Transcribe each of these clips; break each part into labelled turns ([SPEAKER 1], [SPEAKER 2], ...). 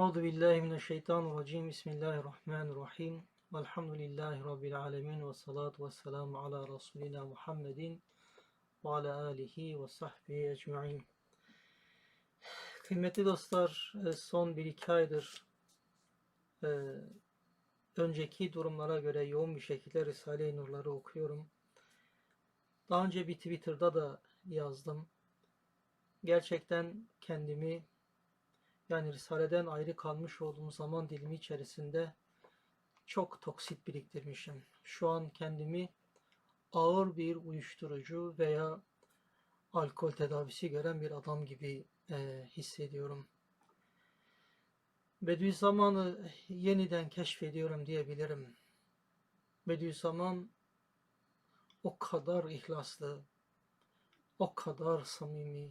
[SPEAKER 1] Euzu billahi mineşşeytanirracim. Bismillahirrahmanirrahim. Velhamdülillahi rabbil alamin ve salatu vesselamu ala rasulina Muhammedin ve ala alihi ve sahbihi ecmaîn. Kıymetli dostlar, e, son bir iki aydır e, önceki durumlara göre yoğun bir şekilde Risale-i Nurları okuyorum. Daha önce bir Twitter'da da yazdım. Gerçekten kendimi yani Risale'den ayrı kalmış olduğum zaman dilimi içerisinde çok toksit biriktirmişim. Şu an kendimi ağır bir uyuşturucu veya alkol tedavisi gören bir adam gibi e, hissediyorum. Bediüzzaman'ı yeniden keşfediyorum diyebilirim. Bediüzzaman o kadar ihlaslı, o kadar samimi,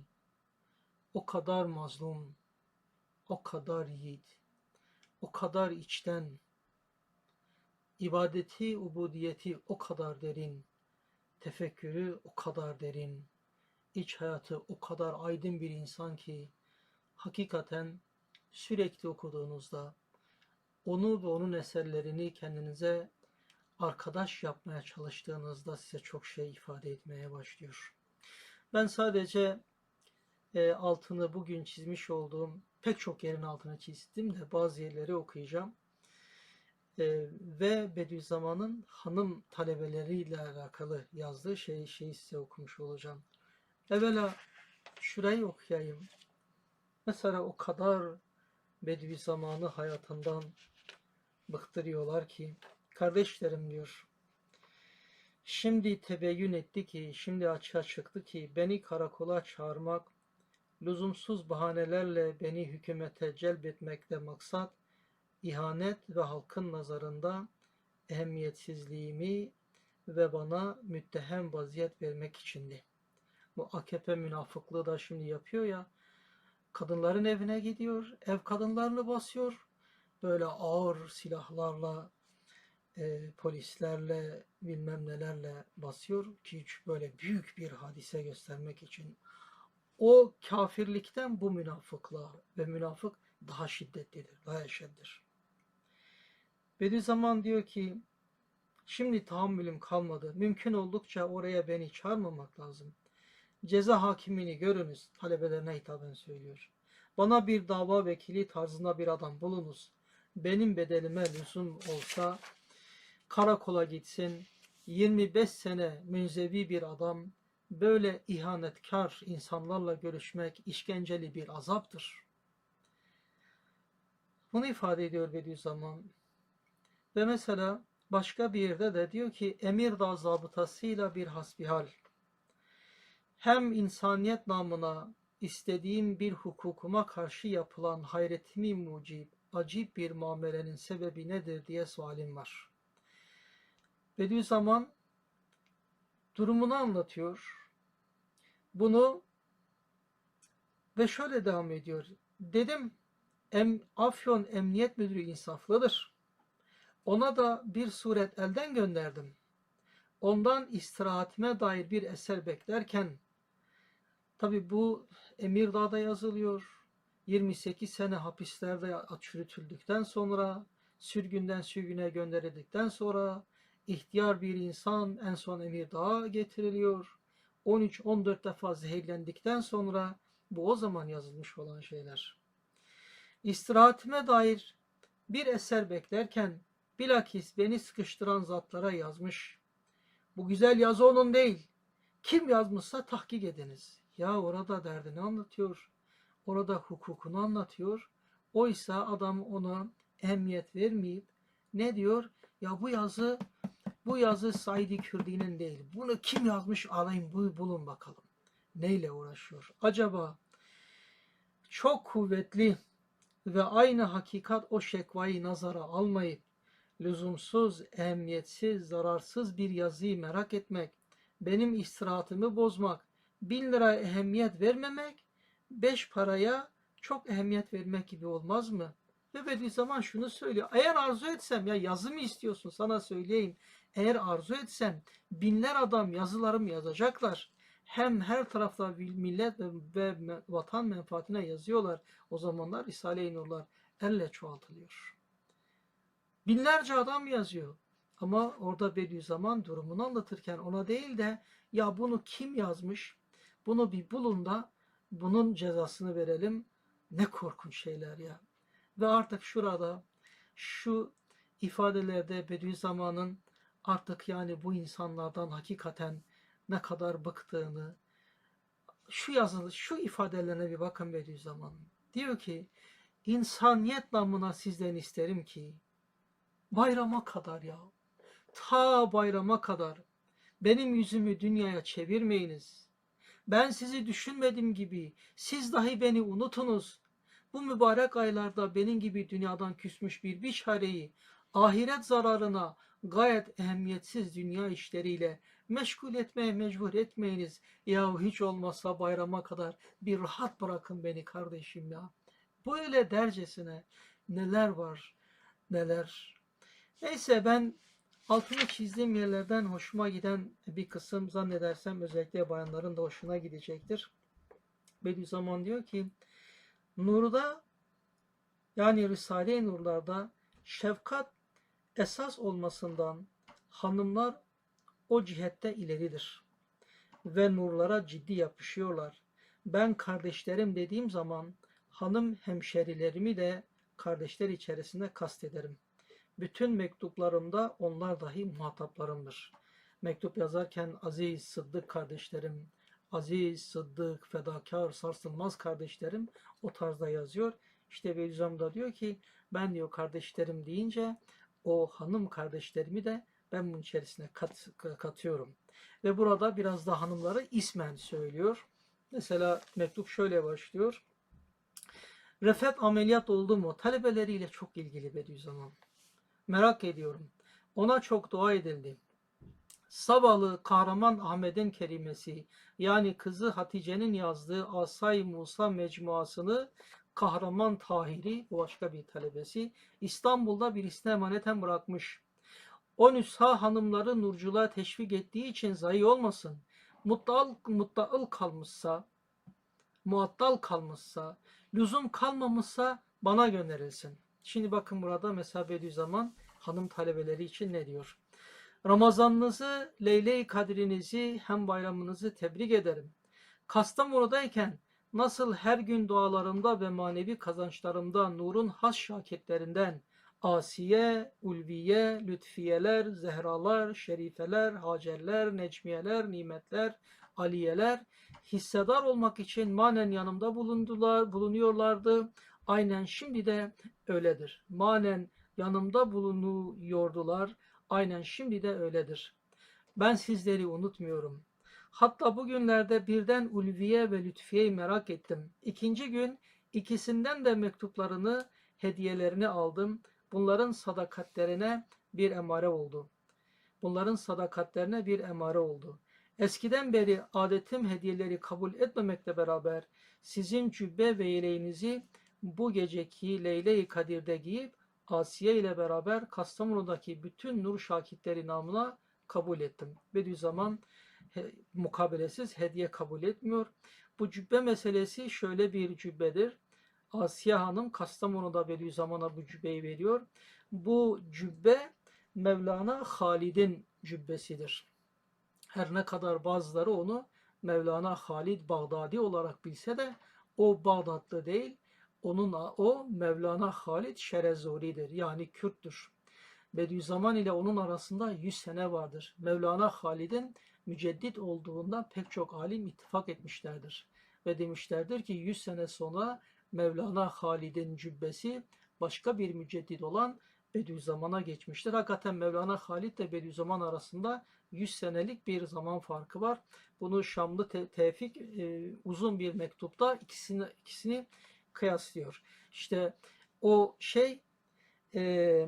[SPEAKER 1] o kadar mazlum, o kadar yiğit, o kadar içten, ibadeti, ubudiyeti o kadar derin, tefekkürü o kadar derin, iç hayatı o kadar aydın bir insan ki hakikaten sürekli okuduğunuzda onu ve onun eserlerini kendinize arkadaş yapmaya çalıştığınızda size çok şey ifade etmeye başlıyor. Ben sadece e, altını bugün çizmiş olduğum pek çok yerin altını çizdim de bazı yerleri okuyacağım. E, ve Bediüzzaman'ın hanım talebeleriyle alakalı yazdığı şeyi, şeyi size okumuş olacağım. Evvela şurayı okuyayım. Mesela o kadar Bediüzzaman'ı hayatından bıktırıyorlar ki kardeşlerim diyor. Şimdi tebeyyün etti ki, şimdi açığa çıktı ki beni karakola çağırmak, lüzumsuz bahanelerle beni hükümete celbetmekle maksat, ihanet ve halkın nazarında ehemmiyetsizliğimi ve bana müttehem vaziyet vermek içindi. Bu AKP münafıklığı da şimdi yapıyor ya, kadınların evine gidiyor, ev kadınlarını basıyor, böyle ağır silahlarla, e, polislerle, bilmem nelerle basıyor ki böyle büyük bir hadise göstermek için. O kafirlikten bu münafıklığa ve münafık daha şiddetlidir, daha eşeddir. Bediüzzaman diyor ki, şimdi tahammülüm kalmadı. Mümkün oldukça oraya beni çağırmamak lazım. Ceza hakimini görünüz, talebelerine hitaben söylüyor. Bana bir dava vekili tarzında bir adam bulunuz. Benim bedelime lüzum olsa karakola gitsin. 25 sene münzevi bir adam böyle ihanetkar insanlarla görüşmek işkenceli bir azaptır. Bunu ifade ediyor Bediüzzaman. Ve mesela başka bir yerde de diyor ki Emirdağ zabıtasıyla bir hasbihal. Hem insaniyet namına istediğim bir hukukuma karşı yapılan hayretimi mucib, acip bir muamelenin sebebi nedir diye sualim var. Bediüzzaman durumunu anlatıyor. Bunu ve şöyle devam ediyor. Dedim em, Afyon Emniyet Müdürü insaflıdır. Ona da bir suret elden gönderdim. Ondan istirahatime dair bir eser beklerken tabi bu Emirdağ'da yazılıyor. 28 sene hapislerde çürütüldükten sonra sürgünden sürgüne gönderildikten sonra ihtiyar bir insan en son Emirdağ'a getiriliyor. 13-14 defa zehirlendikten sonra bu o zaman yazılmış olan şeyler. İstirahatime dair bir eser beklerken bilakis beni sıkıştıran zatlara yazmış. Bu güzel yazı onun değil. Kim yazmışsa tahkik ediniz. Ya orada derdini anlatıyor. Orada hukukunu anlatıyor. Oysa adam ona ehemmiyet vermeyip ne diyor? Ya bu yazı bu yazı Said-i Kürdi'nin değil. Bunu kim yazmış alayım bu bulun bakalım. Neyle uğraşıyor? Acaba çok kuvvetli ve aynı hakikat o şekvayı nazara almayıp lüzumsuz, ehemmiyetsiz, zararsız bir yazıyı merak etmek, benim istirahatımı bozmak, bin lira ehemmiyet vermemek, beş paraya çok ehemmiyet vermek gibi olmaz mı? Ve Bediüzzaman şunu söylüyor. Eğer arzu etsem ya yazı mı istiyorsun sana söyleyeyim. Eğer arzu etsem binler adam yazılarımı yazacaklar. Hem her tarafta millet ve vatan menfaatine yazıyorlar. O zamanlar Risale-i Nurlar elle çoğaltılıyor. Binlerce adam yazıyor. Ama orada Bediüzzaman durumunu anlatırken ona değil de ya bunu kim yazmış? Bunu bir bulun da bunun cezasını verelim. Ne korkunç şeyler ya. Ve artık şurada şu ifadelerde Bediüzzaman'ın artık yani bu insanlardan hakikaten ne kadar bıktığını şu yazılı şu ifadelerine bir bakın Bediüzzaman'ın. Diyor ki insaniyet namına sizden isterim ki bayrama kadar ya ta bayrama kadar benim yüzümü dünyaya çevirmeyiniz. Ben sizi düşünmedim gibi siz dahi beni unutunuz. Bu mübarek aylarda benim gibi dünyadan küsmüş bir biçareyi ahiret zararına gayet ehemmiyetsiz dünya işleriyle meşgul etmeye mecbur etmeyiniz. Ya hiç olmazsa bayrama kadar bir rahat bırakın beni kardeşim ya. Böyle dercesine neler var neler. Neyse ben altını çizdiğim yerlerden hoşuma giden bir kısım zannedersem özellikle bayanların da hoşuna gidecektir. Bediüzzaman diyor ki Nurda yani Risale-i Nurlarda şefkat esas olmasından hanımlar o cihette ileridir. Ve nurlara ciddi yapışıyorlar. Ben kardeşlerim dediğim zaman hanım hemşerilerimi de kardeşler içerisinde kastederim. Bütün mektuplarımda onlar dahi muhataplarımdır. Mektup yazarken aziz, sıddık kardeşlerim, aziz, sıddık, fedakar, sarsılmaz kardeşlerim o tarzda yazıyor. İşte Beyzam da diyor ki ben diyor kardeşlerim deyince o hanım kardeşlerimi de ben bunun içerisine kat, katıyorum. Ve burada biraz da hanımları ismen söylüyor. Mesela mektup şöyle başlıyor. Refet ameliyat oldu mu? Talebeleriyle çok ilgili Bediüzzaman. Merak ediyorum. Ona çok dua edildi. Sabahlı kahraman Ahmet'in kerimesi yani kızı Hatice'nin yazdığı Asay Musa mecmuasını kahraman Tahiri bu başka bir talebesi İstanbul'da birisine emaneten bırakmış. O nüsha hanımları nurculuğa teşvik ettiği için zayi olmasın. Muttaal, muttaal kalmışsa, muattal kalmışsa, lüzum kalmamışsa bana gönderilsin. Şimdi bakın burada mesela Bediüzzaman hanım talebeleri için ne diyor? Ramazanınızı, Leyle-i Kadrinizi hem bayramınızı tebrik ederim. Kastamonu'dayken nasıl her gün dualarımda ve manevi kazançlarımda nurun has şakitlerinden Asiye, Ulviye, Lütfiyeler, Zehralar, Şerifeler, Hacerler, Necmiyeler, Nimetler, Aliyeler hissedar olmak için manen yanımda bulundular, bulunuyorlardı. Aynen şimdi de öyledir. Manen yanımda bulunuyordular. Aynen şimdi de öyledir. Ben sizleri unutmuyorum. Hatta bugünlerde birden Ulviye ve Lütfiye'yi merak ettim. İkinci gün ikisinden de mektuplarını, hediyelerini aldım. Bunların sadakatlerine bir emare oldu. Bunların sadakatlerine bir emare oldu. Eskiden beri adetim hediyeleri kabul etmemekle beraber sizin cübbe ve yeleğinizi bu geceki Leyle-i Kadir'de giyip Asiye ile beraber Kastamonu'daki bütün nur şakitleri namına kabul ettim. Bediüzzaman mukabelesiz hediye kabul etmiyor. Bu cübbe meselesi şöyle bir cübbedir. Asiye Hanım Kastamonu'da Bediüzzaman'a bu cübbeyi veriyor. Bu cübbe Mevlana Halid'in cübbesidir. Her ne kadar bazıları onu Mevlana Halid Bağdadi olarak bilse de o Bağdatlı değil, onun o Mevlana Halid Şerezuri'dir. Yani Kürttür. Bediüzzaman ile onun arasında 100 sene vardır. Mevlana Halid'in müceddit olduğunda pek çok alim ittifak etmişlerdir. Ve demişlerdir ki 100 sene sonra Mevlana Halid'in cübbesi başka bir müceddit olan Bediüzzaman'a geçmiştir. Hakikaten Mevlana Halid ile Bediüzzaman arasında 100 senelik bir zaman farkı var. Bunu Şamlı Te- Tevfik e, uzun bir mektupta ikisini, ikisini kıyaslıyor. İşte o şey e,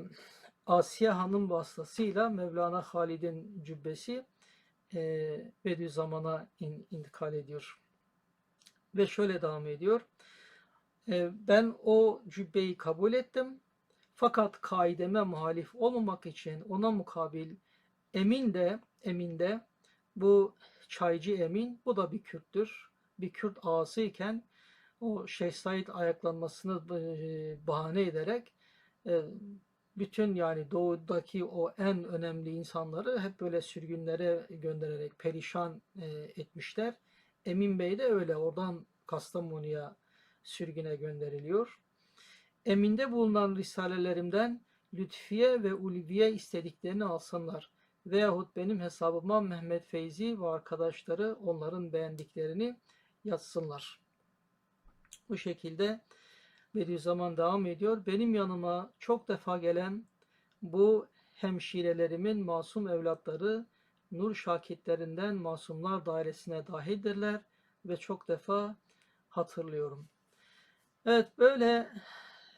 [SPEAKER 1] Asiye Hanım vasıtasıyla Mevlana Halid'in cübbesi e, Bediüzzaman'a in, intikal ediyor. Ve şöyle devam ediyor. E, ben o cübbeyi kabul ettim. Fakat kaideme muhalif olmamak için ona mukabil Emin de Emin de bu çaycı Emin bu da bir Kürttür. Bir Kürt ağası iken o Şeyh Said ayaklanmasını bahane ederek bütün yani doğudaki o en önemli insanları hep böyle sürgünlere göndererek perişan e, etmişler. Emin Bey de öyle oradan Kastamonu'ya sürgüne gönderiliyor. Emin'de bulunan risalelerimden Lütfiye ve Ulviye istediklerini alsınlar. Veyahut benim hesabıma Mehmet Feyzi ve arkadaşları onların beğendiklerini yazsınlar. Bu şekilde Bediüzzaman devam ediyor. Benim yanıma çok defa gelen bu hemşirelerimin masum evlatları nur şakitlerinden masumlar dairesine dahildirler ve çok defa hatırlıyorum. Evet böyle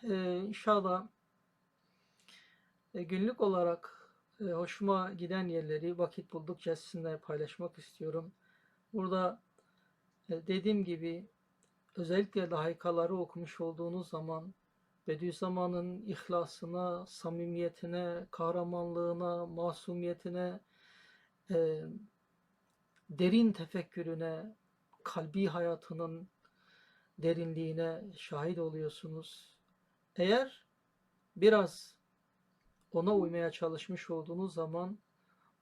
[SPEAKER 1] e, inşallah e, günlük olarak e, hoşuma giden yerleri vakit buldukça sizinle paylaşmak istiyorum. Burada e, dediğim gibi özellikle layıkaları okumuş olduğunuz zaman Bediüzzaman'ın ihlasına, samimiyetine, kahramanlığına, masumiyetine, e, derin tefekkürüne, kalbi hayatının derinliğine şahit oluyorsunuz. Eğer biraz ona uymaya çalışmış olduğunuz zaman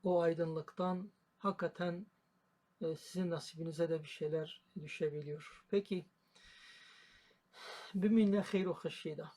[SPEAKER 1] o aydınlıktan hakikaten e, sizin nasibinize de bir şeyler düşebiliyor. Peki, بمنا خير خشيده